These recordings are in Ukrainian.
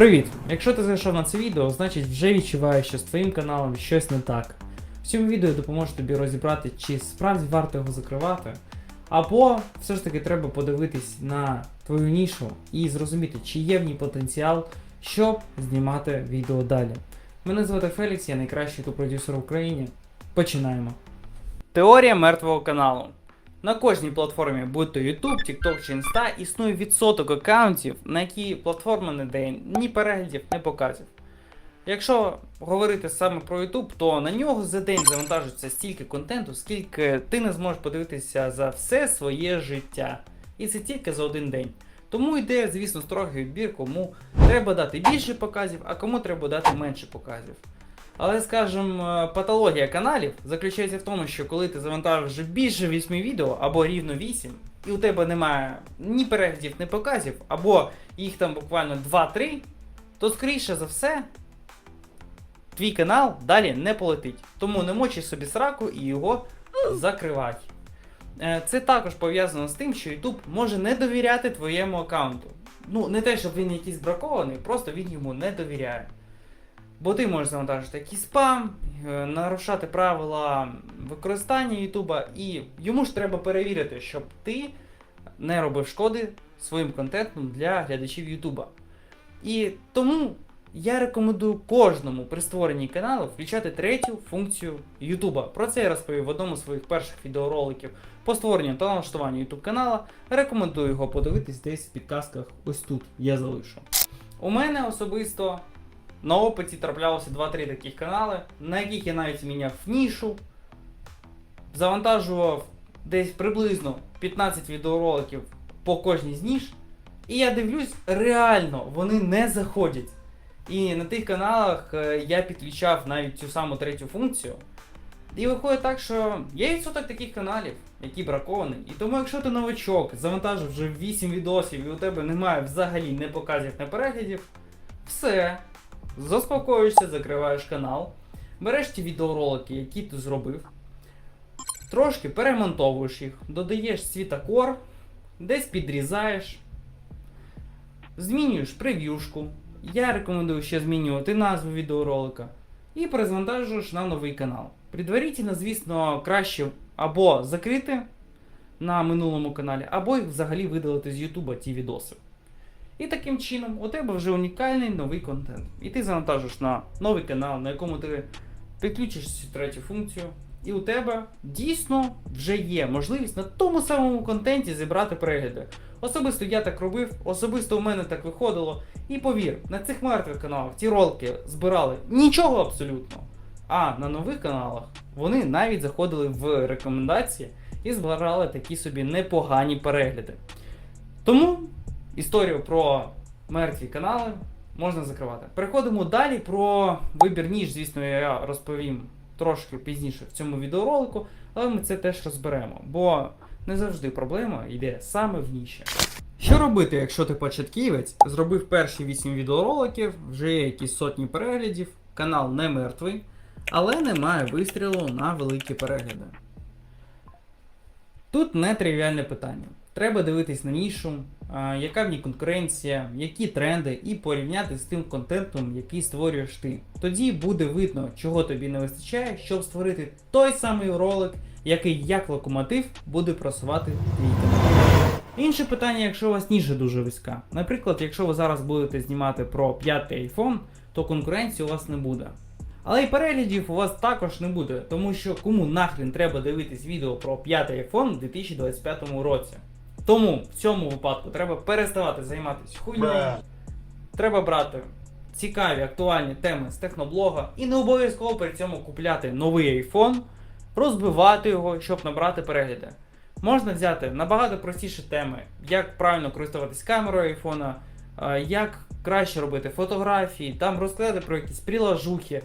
Привіт! Якщо ти зайшов на це відео, значить вже відчуваєш, що з твоїм каналом щось не так. В цьому відео допоможу тобі розібрати, чи справді варто його закривати, або все ж таки треба подивитись на твою нішу і зрозуміти, чи є в ній потенціал, щоб знімати відео далі. Мене звати Фелікс, я найкращий продюсер в Україні. Починаємо. Теорія мертвого каналу. На кожній платформі, будь то YouTube, TikTok чи Insta, існує відсоток аккаунтів, на які платформа не дає ні переглядів, ні показів. Якщо говорити саме про YouTube, то на нього за день завантажується стільки контенту, скільки ти не зможеш подивитися за все своє життя. І це тільки за один день. Тому йде, звісно, строгий відбір, кому треба дати більше показів, а кому треба дати менше показів. Але, скажімо, е, патологія каналів заключається в тому, що коли ти завантажиш вже більше 8 відео або рівно 8, і у тебе немає ні переглядів, ні показів, або їх там буквально 2-3, то скоріше за все твій канал далі не полетить. Тому не мочи собі сраку і його закривай. Е, Це також пов'язано з тим, що YouTube може не довіряти твоєму аккаунту. Ну, не те, щоб він якийсь бракований, просто він йому не довіряє. Бо ти можеш завантажити якийсь спам, е, нарушати правила використання Ютуба, і йому ж треба перевірити, щоб ти не робив шкоди своїм контентом для глядачів Ютуба. І тому я рекомендую кожному при створенні каналу включати третю функцію Ютуба. Про це я розповів в одному з своїх перших відеороликів по створенню та налаштуванню YouTube канала. Рекомендую його подивитись десь в підказках ось тут. Я залишу. У мене особисто на опиті траплялося 2-3 таких канали, на яких я навіть міняв нішу, завантажував десь приблизно 15 відеороликів по кожній з ніж. І я дивлюсь, реально вони не заходять. І на тих каналах е, я підключав навіть цю саму третю функцію. І виходить так, що є відсоток таких каналів, які браковані. І тому, якщо ти новачок, завантажив вже 8 відосів і у тебе немає взагалі не показів, не переглядів, все, заспокоюєшся, закриваєш канал, береш ті відеоролики, які ти зробив, трошки перемонтовуєш їх, додаєш світокор, десь підрізаєш, змінюєш прев'юшку. Я рекомендую ще змінювати назву відеоролика і перезавантажуєш на новий канал. Предварительно, звісно, краще або закрити на минулому каналі, або їх взагалі видалити з Ютуба ті відоси. І таким чином у тебе вже унікальний новий контент. І ти завантажиш на новий канал, на якому ти підключиш цю третю функцію. І у тебе дійсно вже є можливість на тому самому контенті зібрати перегляди. Особисто я так робив, особисто у мене так виходило. І повір, на цих мертвих каналах ті ролики збирали нічого абсолютно. А на нових каналах вони навіть заходили в рекомендації і збирали такі собі непогані перегляди. Тому історію про мертві канали можна закривати. Переходимо далі про вибір ніж, звісно, я розповім трошки пізніше в цьому відеоролику, але ми це теж розберемо, бо не завжди проблема йде саме в ніші. Що робити, якщо ти початківець, зробив перші 8 відеороликів, вже є якісь сотні переглядів, канал не мертвий, але немає вистрілу на великі перегляди. Тут не тривіальне питання. Треба дивитись на нішу, яка в ній конкуренція, які тренди, і порівняти з тим контентом, який створюєш ти. Тоді буде видно, чого тобі не вистачає, щоб створити той самий ролик, який як локомотив буде просувати твій канал. Інше питання, якщо у вас ніша дуже вузька. Наприклад, якщо ви зараз будете знімати про п'ятий iPhone, то конкуренції у вас не буде. Але і переглядів у вас також не буде, тому що кому нахрен треба дивитись відео про п'ятий iPhone у 2025 році. Тому в цьому випадку треба переставати займатися хуйньою. Треба брати цікаві актуальні теми з техноблога і не обов'язково при цьому купляти новий iPhone, розбивати його, щоб набрати перегляди. Можна взяти набагато простіші теми, як правильно користуватись камерою айфона, як краще робити фотографії, там розказати про якісь прилажухи.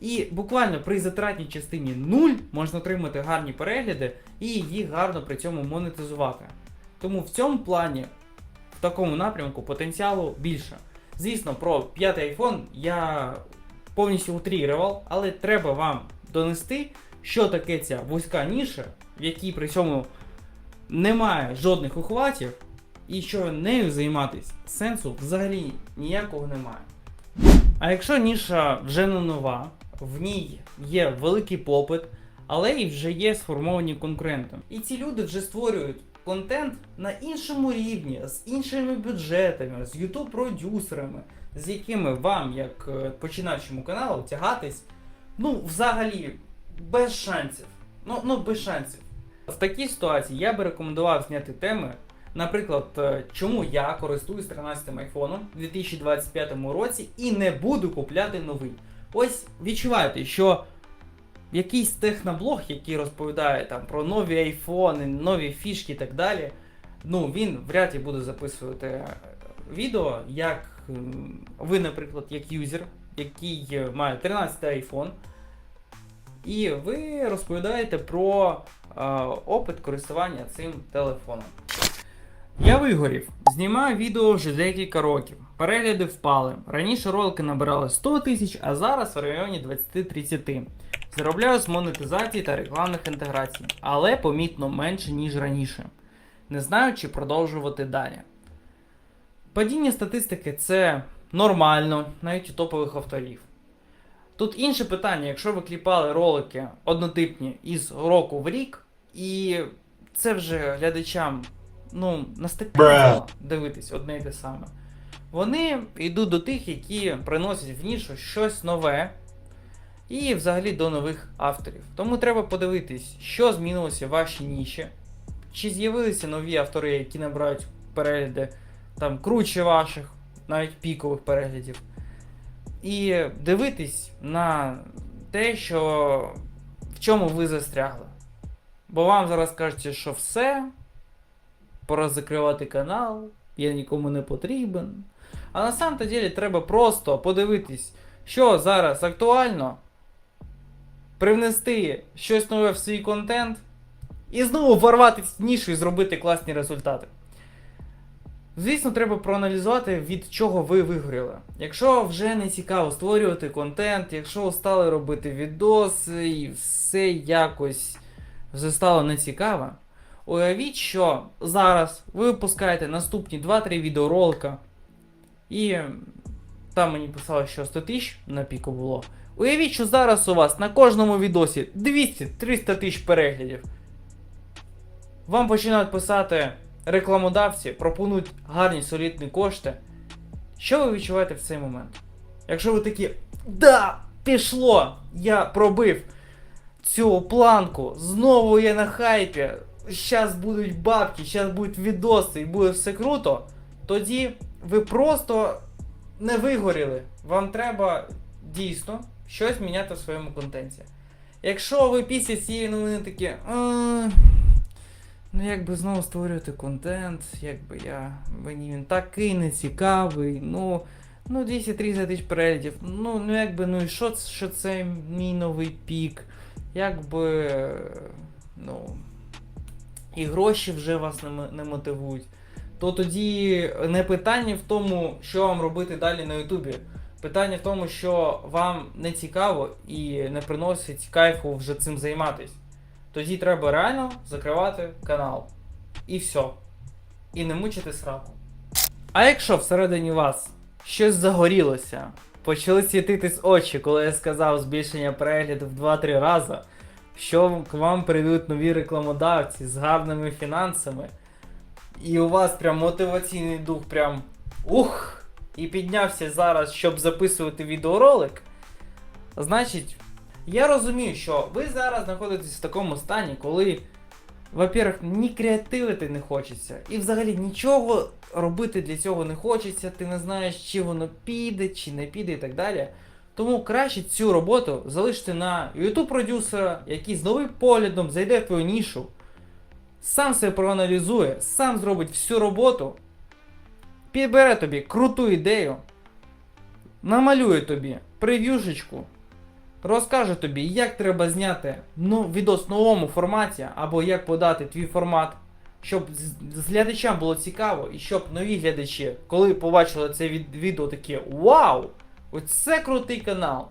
І буквально при затратній частині 0 можна отримати гарні перегляди і їх гарно при цьому монетизувати. Тому в цьому плані, в такому напрямку, потенціалу більше. Звісно, про п'ятий iPhone я повністю утрірував, але треба вам донести, що таке ця вузька ніша, в якій при цьому немає жодних ухватів, і що нею займатися сенсу взагалі ніякого немає. А якщо ніша вже не нова, в ній є великий попит, але і вже є сформовані конкуренти. І ці люди вже створюють контент на іншому рівні, з іншими бюджетами, з youtube продюсерами з якими вам, як е, починаючому каналу, тягатись, ну, взагалі, без шансів. Ну, ну, без шансів. В такій ситуації я би рекомендував зняти теми. Наприклад, е, чому я користуюсь 13 айфоном у 2025 році і не буду купляти новий. Ось відчуваєте, що якийсь техноблог, який розповідає там про нові айфони, нові фішки і так далі, ну він вряд ли буде записувати е, відео, як ви, наприклад, як юзер, який е, має 13 iPhone, і ви розповідаєте про е, опит користування цим телефоном. Я вигорів, знімаю відео вже декілька років. Перегляди впали. Раніше ролики набирали 100 тисяч, а зараз в районі 20-30. Заробляю з монетизації та рекламних інтеграцій, але помітно менше, ніж раніше. Не знаю, чи продовжувати далі. Падіння статистики це нормально, навіть у топових авторів. Тут інше питання, якщо ви кліпали ролики однотипні із року в рік, і це вже глядачам ну, наступило дивитись одне й те саме. Вони йдуть до тих, які приносять в нішу щось нове і взагалі до нових авторів. Тому треба подивитись, що змінилося в вашій ніші, чи з'явилися нові автори, які набирають перегляди там круче ваших, навіть пікових переглядів. І дивитись на те, що в чому ви застрягли. Бо вам зараз кажуть, що все, пора закривати канал, я нікому не потрібен. А на самом то ділі треба просто подивитись, що зараз актуально, привнести щось нове в свій контент і знову ворватися в нішу і зробити класні результати. Звісно, треба проаналізувати, від чого ви вигоріли. Якщо вже не цікаво створювати контент, якщо стали робити відоси і все якось вже стало нецікаво, уявіть, що зараз ви випускаєте наступні 2-3 відеоролика, і там мені писали, що 100 тисяч на піку було. Уявіть, що зараз у вас на кожному відосі 200-300 тисяч переглядів. Вам починають писати рекламодавці, пропонують гарні солідні кошти. Що ви відчуваєте в цей момент? Якщо ви такі, да, пішло! Я пробив цю планку, знову я на хайпі, зараз будуть бабки, зараз будуть відоси і буде все круто, тоді ви просто не вигоріли. Вам треба дійсно щось міняти в своєму контенті. Якщо ви після цієї новини такі. «Е, Ну, якби знову створювати контент, якби я. Мені він такий нецікавий, ну. Ну, 230 тисяч переглядів. Ну, ну якби, ну і що, що це мій новий пік? Якби. Ну. І гроші вже вас не, не мотивують. То тоді не питання в тому, що вам робити далі на Ютубі. Питання в тому, що вам не цікаво і не приносить кайфу вже цим займатись. Тоді треба реально закривати канал. І все. І не мучити сраку. А якщо всередині вас щось загорілося, почали світитись очі, коли я сказав збільшення переглядів в 2-3 рази, що к вам прийдуть нові рекламодавці з гарними фінансами, і у вас прям мотиваційний дух прям ух! І піднявся зараз, щоб записувати відеоролик, значить, я розумію, що ви зараз знаходитесь в такому стані, коли, во-первых, ні креативити не хочеться, і взагалі нічого робити для цього не хочеться, ти не знаєш, чи воно піде, чи не піде і так далі. Тому краще цю роботу залишити на YouTube продюсера, який з новим поглядом зайде в твою нішу, сам себе проаналізує, сам зробить всю роботу, підбере тобі круту ідею, намалює тобі прев'юшечку, розкаже тобі, як треба зняти ну, відос в новому форматі, або як подати твій формат, щоб з, глядачам було цікаво, і щоб нові глядачі, коли побачили це від, відео, такі Вау! Оце крутий канал.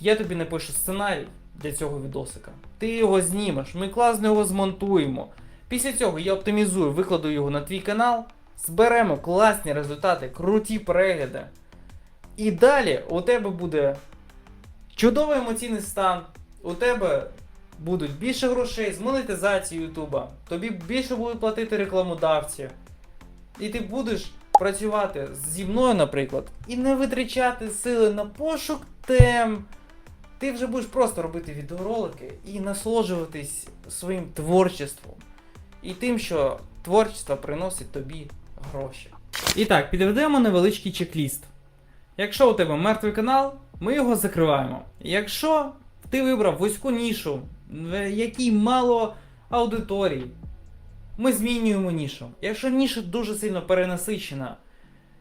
Я тобі напишу сценарій для цього відосика. Ти його знімеш, ми класно його змонтуємо. Після цього я оптимізую, викладу його на твій канал, зберемо класні результати, круті перегляди. І далі у тебе буде чудовий емоційний стан, у тебе будуть більше грошей з монетизації Ютуба, тобі більше будуть платити рекламодавці. І ти будеш працювати зі мною, наприклад, і не витрачати сили на пошук тем. Ти вже будеш просто робити відеоролики і насолоджуватись своїм творчеством. І тим, що творчество приносить тобі гроші. І так, підведемо невеличкий чек-ліст. Якщо у тебе мертвий канал, ми його закриваємо. Якщо ти вибрав вузьку нішу, в якій мало аудиторій, ми змінюємо нішу. Якщо ніша дуже сильно перенасичена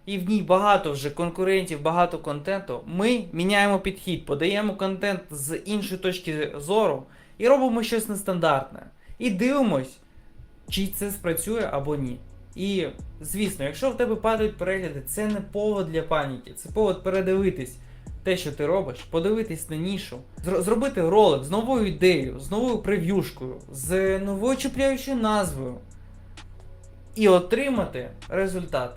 і в ній багато вже конкурентів, багато контенту, ми міняємо підхід, подаємо контент з іншої точки зору і робимо щось нестандартне. І дивимось, чи це спрацює або ні. І, звісно, якщо в тебе падають перегляди, це не повод для паніки, це повод передивитись те, що ти робиш, подивитись на нішу, зро- зробити ролик з новою ідеєю, з новою прев'юшкою, з новою чіпляючою назвою. І отримати результат.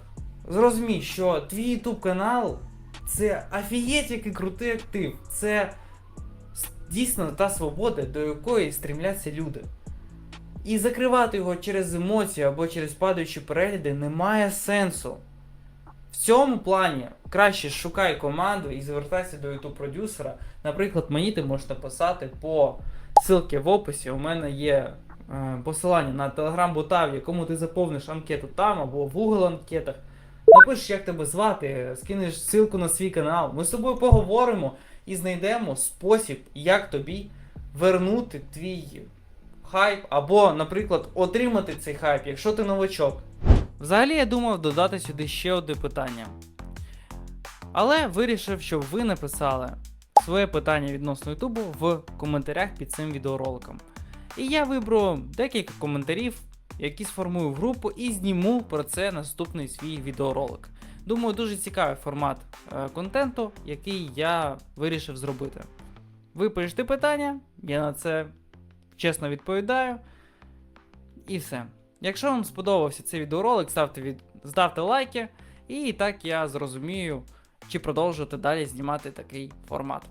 Зрозумій, що твій YouTube канал це офігеть який крутий актив. Це дійсно та свобода, до якої стрімляться люди. І закривати його через емоції або через падаючі перегляди немає сенсу. В цьому плані краще шукай команду і звертайся до YouTube продюсера. Наприклад, мені ти можеш написати по ссылці в описі. У мене є е, посилання на телеграм-бота, в якому ти заповниш анкету там або в Google анкетах. Напишеш, як тебе звати, скинеш ссылку на свій канал. Ми з тобою поговоримо і знайдемо спосіб, як тобі вернути твій хайп, або, наприклад, отримати цей хайп, якщо ти новачок. Взагалі я думав додати сюди ще одне питання. Але вирішив, щоб ви написали своє питання відносно Ютубу в коментарях під цим відеороликом. І я виберу декілька коментарів, які сформую групу і зніму про це наступний свій відеоролик. Думаю, дуже цікавий формат е, контенту, який я вирішив зробити. Ви пишете питання, я на це чесно відповідаю. І все. Якщо вам сподобався цей відеоролик, ставте, від... ставте лайки, і так я зрозумію, чи продовжувати далі знімати такий формат.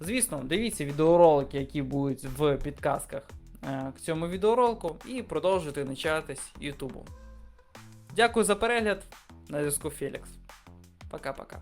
Звісно, дивіться відеоролики, які будуть в підказках е, к цьому відеоролику, і продовжуйте навчатись Ютубу. Дякую за перегляд. На зв'язку Фелікс. Пока-пока.